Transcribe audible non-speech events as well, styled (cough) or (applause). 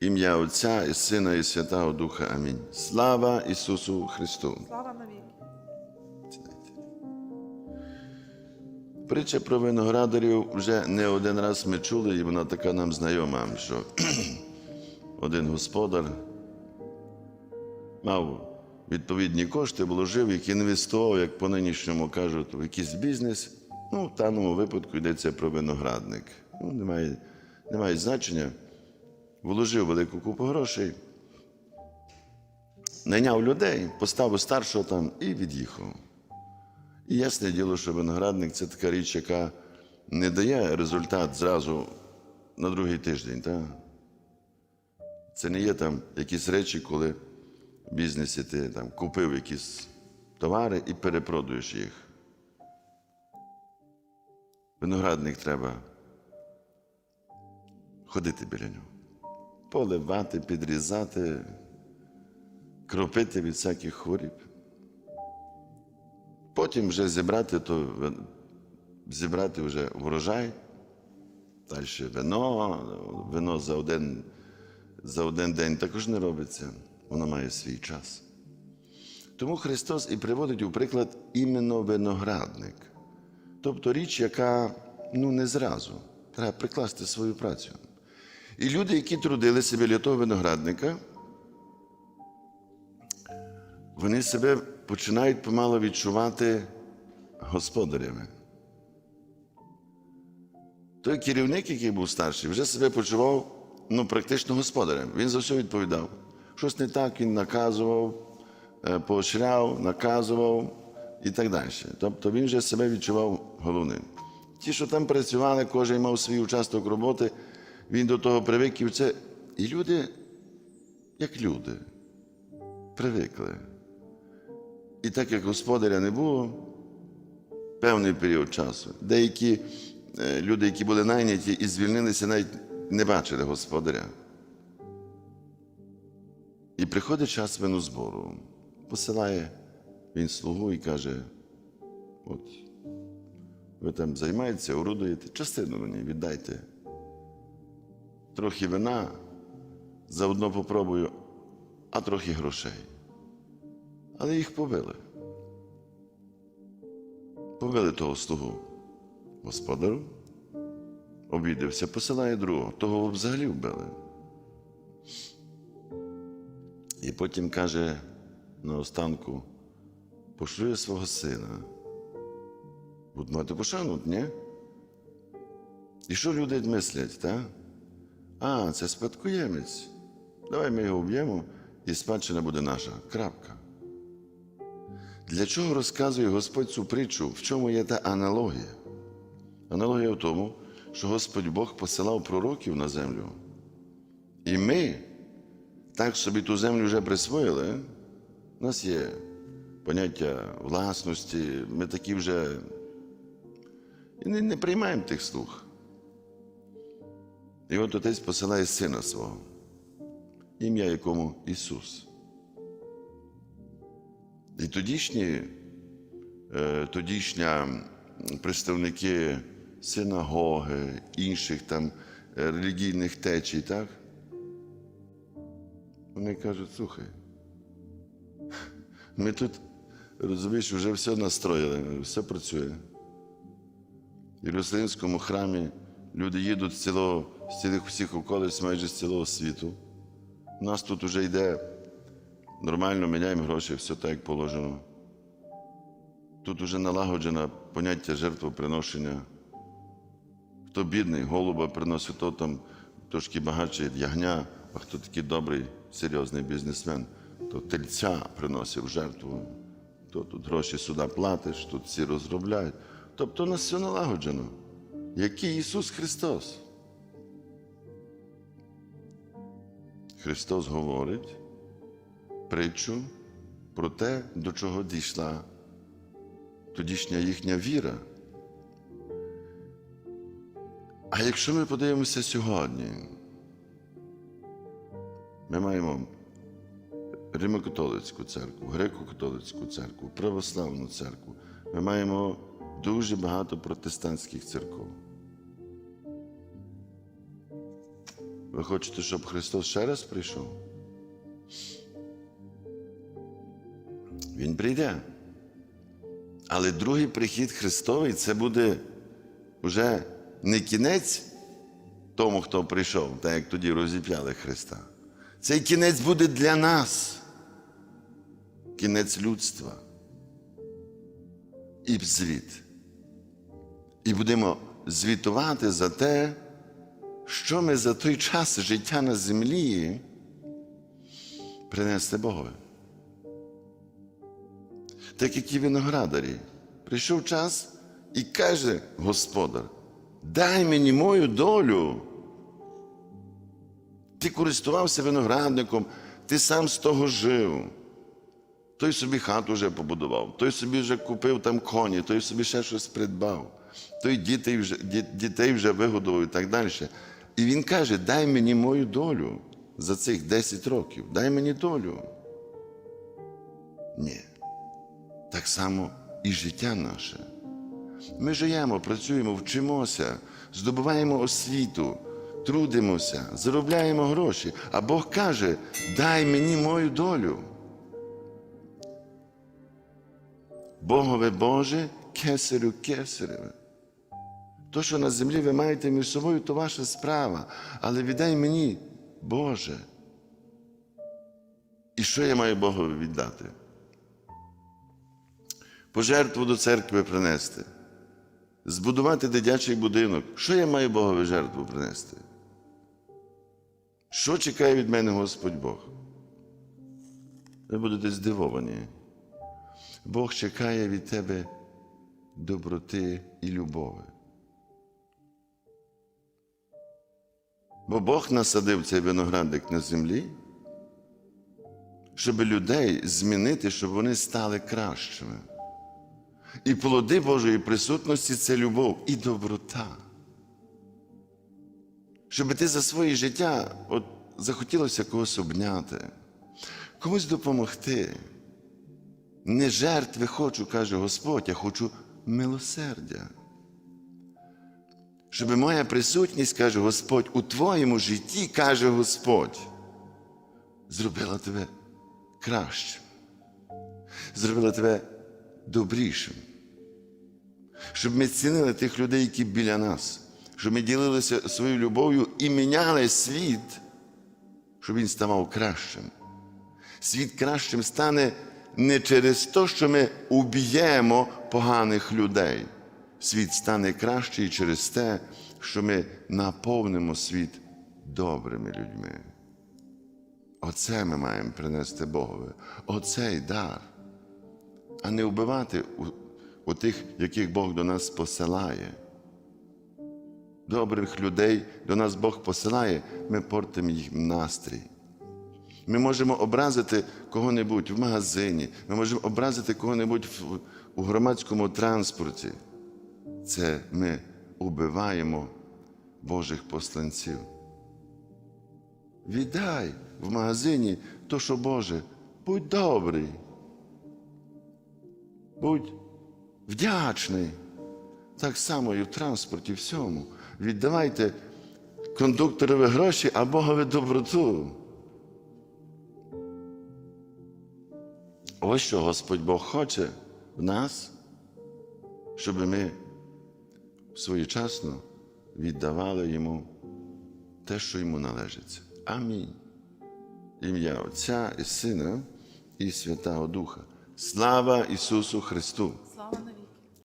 Ім'я Отця і Сина, і Святого Духа. Амінь. Слава Ісусу Христу! Слава навіки. Притча про виноградарів вже не один раз ми чули, і вона така нам знайома, що (clears throat) один господар мав відповідні кошти, вложив їх, інвестував, як по нинішньому кажуть, в якийсь бізнес. Ну, в даному випадку йдеться про виноградник. Ну, немає, немає значення. Вложив велику купу грошей, найняв людей, поставив старшого там і від'їхав. І ясне діло, що виноградник це така річ, яка не дає результат зразу на другий тиждень. Та? Це не є там якісь речі, коли в бізнесі ти там, купив якісь товари і перепродуєш їх. Виноградник треба ходити біля нього, поливати, підрізати, кропити від всяких хворіб. Потім вже зібрати, то зібрати вже врожай, далі вино, вино за один, за один день також не робиться, воно має свій час. Тому Христос і приводить у приклад іменно виноградник. Тобто річ, яка ну, не зразу, треба прикласти свою працю. І люди, які трудилися біля того виноградника, вони себе починають помало відчувати господарями. Той керівник, який був старший, вже себе почував ну, практично господарем. Він за все відповідав. Щось не так він наказував, е, поощряв, наказував і так далі. Тобто він вже себе відчував головним. Ті, що там працювали, кожен мав свій участок роботи, він до того привик і це. І люди, як люди, привикли. І так як господаря не було певний період часу, деякі е, люди, які були найняті і звільнилися, навіть не бачили господаря. І приходить час винозбору, посилає він слугу і каже: от ви там займаєтеся, орудуєте, частину мені віддайте. Трохи вина, заодно попробую, а трохи грошей. Але їх побили. Побили того слугу. Господару обідався, посилає другого, того взагалі вбили. І потім каже на останку, пошлю я свого сина. Буду мати пошану, ні? І що люди мислять, так? А, це спадкоємець. Давай ми його вб'ємо, і спадщина буде наша. Крапка. Для чого розказує Господь цю притчу? В чому є та аналогія? Аналогія в тому, що Господь Бог посилав пророків на землю. І ми так собі ту землю вже присвоїли. У нас є поняття власності, ми такі вже і не, не приймаємо тих слуг. І от отець посилає сина свого, ім'я якому Ісус. І тодішні, е, тодішня представники синагоги, інших там е, релігійних течій, так? Вони кажуть, слухай, ми тут, розумієш, вже все настроїли, все працює. В Єрусалимському храмі люди їдуть з цілого, з цілих всіх околиць, майже з цілого світу. У нас тут вже йде нормально міняємо гроші, все так, як положено. Тут вже налагоджено поняття жертвоприношення. Хто бідний, голуба приносить, то там трошки багатше ягня, а хто такий добрий, серйозний бізнесмен, то тельця приносив жертву. То тут гроші сюди платиш, тут всі розробляють. Тобто у нас все налагоджено. Який Ісус Христос? Христос говорить притчу про те, до чого дійшла тодішня їхня віра. А якщо ми подивимося сьогодні, ми маємо Римо-католицьку церкву, греко-католицьку церкву, православну церкву, ми маємо дуже багато протестантських церков. Ви хочете, щоб Христос ще раз прийшов? Він прийде. Але другий прихід Христовий це буде вже не кінець тому, хто прийшов, так як тоді розіп'яли Христа. Цей кінець буде для нас, кінець людства і звіт. І будемо звітувати за те, що ми за той час життя на землі принесли Богові. Так як і виноградарі, прийшов час і каже Господар, дай мені мою долю. Ти користувався виноградником, ти сам з того жив. Той собі хату вже побудував, той собі вже купив там коні, той собі ще щось придбав, той дітей вже, дітей вже вигодував і так далі. І він каже: дай мені мою долю за цих 10 років, дай мені долю. Ні. Так само і життя наше. Ми живемо, працюємо, вчимося, здобуваємо освіту, трудимося, заробляємо гроші. А Бог каже: дай мені мою долю. Богове Боже, кесарю кесареве. То, що на землі ви маєте між собою, то ваша справа. Але віддай мені, Боже. І що я маю Богові віддати? Пожертву до церкви принести, збудувати дитячий будинок. Що я маю Богові жертву принести? Що чекає від мене Господь Бог? Ви будете здивовані. Бог чекає від тебе доброти і любові. Бо Бог насадив цей виноградник на землі, щоб людей змінити, щоб вони стали кращими. І плоди Божої присутності це любов і доброта. Щоб ти за своє життя от, захотілося когось обняти, комусь допомогти. Не жертви хочу, каже Господь, я хочу милосердя. Щоб моя присутність, каже Господь, у твоєму житті, каже Господь, зробила тебе кращим, зробила тебе добрішим. Щоб ми цінили тих людей, які біля нас, щоб ми ділилися своєю любов'ю і міняли світ, щоб він ставав кращим. Світ кращим стане не через те, що ми уб'ємо поганих людей. Світ стане кращий через те, що ми наповнимо світ добрими людьми. Оце ми маємо принести Богові, оцей дар, а не вбивати у, у тих, яких Бог до нас посилає. Добрих людей до нас Бог посилає, ми портимо їх настрій. Ми можемо образити кого-небудь в магазині, ми можемо образити кого-небудь у громадському транспорті. Це ми убиваємо Божих посланців. Віддай в магазині то, що Боже, будь добрий, будь вдячний. Так само і в транспорті, всьому. Віддавайте кондукторові гроші, а Богові доброту. Ось що Господь Бог хоче в нас, щоб ми своєчасно віддавали йому те, що йому належиться. Амінь. Ім'я Отця і Сина і Святого Духа. Слава Ісусу Христу!